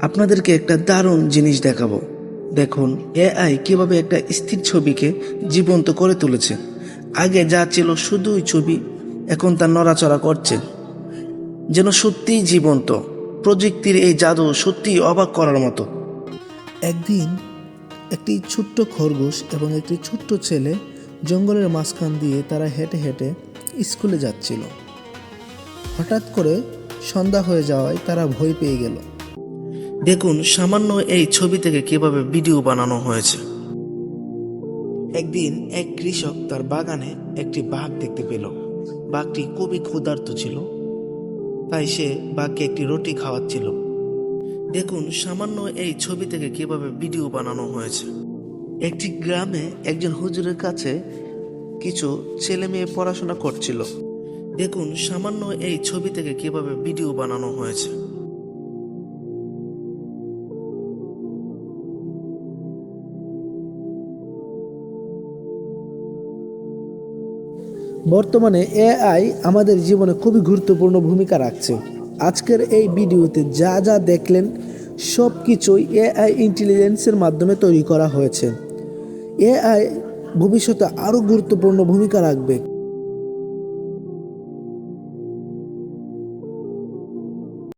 আপনাদেরকে একটা দারুণ জিনিস দেখাবো। দেখুন, এআই কীভাবে একটা স্থির ছবিকে জীবন্ত করে তুলেছে। আগে যা ছিল শুধুই ছবি, এখন তা নড়াচড়া করছে। যেন সত্যিই জীবন্ত। প্রযুক্তির এই জাদু সত্যিই অবাক করার মতো। একদিন একটি ছোট্ট খরগোশ এবং একটি ছোট্ট ছেলে জঙ্গলের মাঝখান দিয়ে তারা হেঁটে হেঁটে স্কুলে যাচ্ছিল। হঠাৎ করে সন্ধ্যা হয়ে যাওয়ায় তারা ভয় পেয়ে গেল। দেখুন, সামান্য এই ছবি থেকে কীভাবে ভিডিও বানানো হয়েছে। একদিন এক কৃষক তার বাগানে একটি বাঘ দেখতে পেল। বাঘটি খুবই ক্ষুধার্ত ছিল, তাই সে বাঘকে একটি রুটি খাওয়াচ্ছিল। দেখুন, সামান্য এই ছবি থেকে কীভাবে ভিডিও বানানো হয়েছে। একটি গ্রামে একজন হুজুরের কাছে কিছু ছেলে মেয়ে পড়াশোনা করছিল। দেখুন, সামান্য এই ছবি থেকে কীভাবে ভিডিও বানানো হয়েছে। বর্তমানে এআই আমাদের জীবনে খুবই গুরুত্বপূর্ণ ভূমিকা রাখছে। আজকের এই ভিডিওতে যা যা দেখলেন, সব কিছুই এআই ইন্টেলিজেন্সের মাধ্যমে তৈরি করা হয়েছে। এআই ভবিষ্যতে আরও গুরুত্বপূর্ণ ভূমিকা রাখবে।